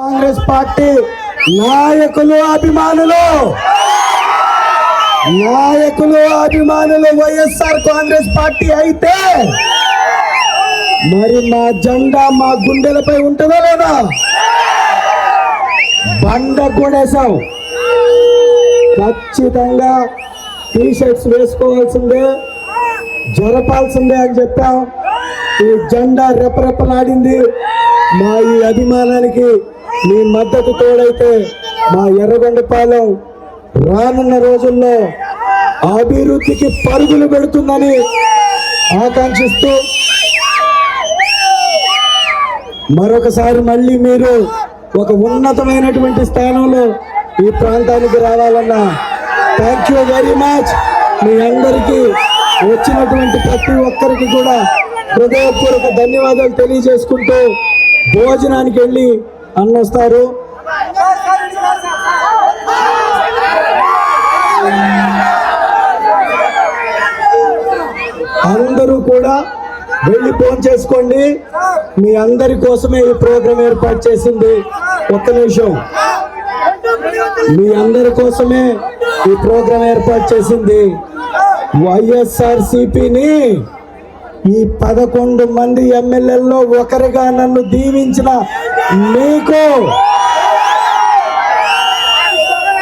Congress party నాయకులు అభిమానులు. నాయకులు అభిమానులు వైఎస్ఆర్ కాంగ్రెస్ పార్టీ అయితే మరి మా జెండా మా గుండెలపై ఉంటుందా లేదా? బండ కొడేశాం ఖచ్చితంగా టీ షర్ట్స్ వేసుకోవాల్సిందే జరపాల్సిందే అని చెప్పాం ఈ జెండా రెపరెపలాడింది మా ఈ అభిమానానికి మీ మద్దతు తోడైతే మా ఎర్రగొండపాలెం రానున్న రోజుల్లో అభివృద్ధికి పరుగులు పెడుతుందని ఆకాంక్షిస్తూ మరొకసారి మళ్ళీ మీరు ఒక ఉన్నతమైనటువంటి స్థానంలో ఈ ప్రాంతానికి రావాలన్నా థ్యాంక్ యూ వెరీ మచ్. మీ అందరికీ వచ్చినటువంటి ప్రతి ఒక్కరికి కూడా హృదయపూర్వక ధన్యవాదాలు తెలియజేసుకుంటూ భోజనానికి వెళ్ళి అన్నొస్తారు. అందరూ కూడా వెళ్ళి ఫోన్ చేసుకోండి. మీ అందరి కోసమే ఈ ప్రోగ్రాం ఏర్పాటు చేసింది. ఒక్క నిమిషం. మీ అందరి కోసమే ఈ ప్రోగ్రాం ఏర్పాటు చేసింది. వైఎస్ఆర్ సిపిని ఈ పదకొండు మంది ఎమ్మెల్యేల్లో ఒకరిగా నన్ను దీవించిన మీకు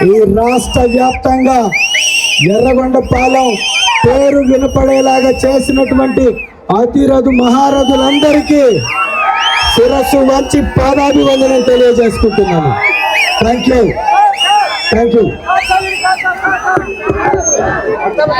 ఈ రాష్ట్ర వ్యాప్తంగా ఎర్రగొండపాలెం పేరు వినపడేలాగా చేసినటువంటి అతిరథు మహారథులందరికీ శిరస్సు వంచి పాదాభివందనం తెలియజేసుకుంటున్నాను. Thank you thank you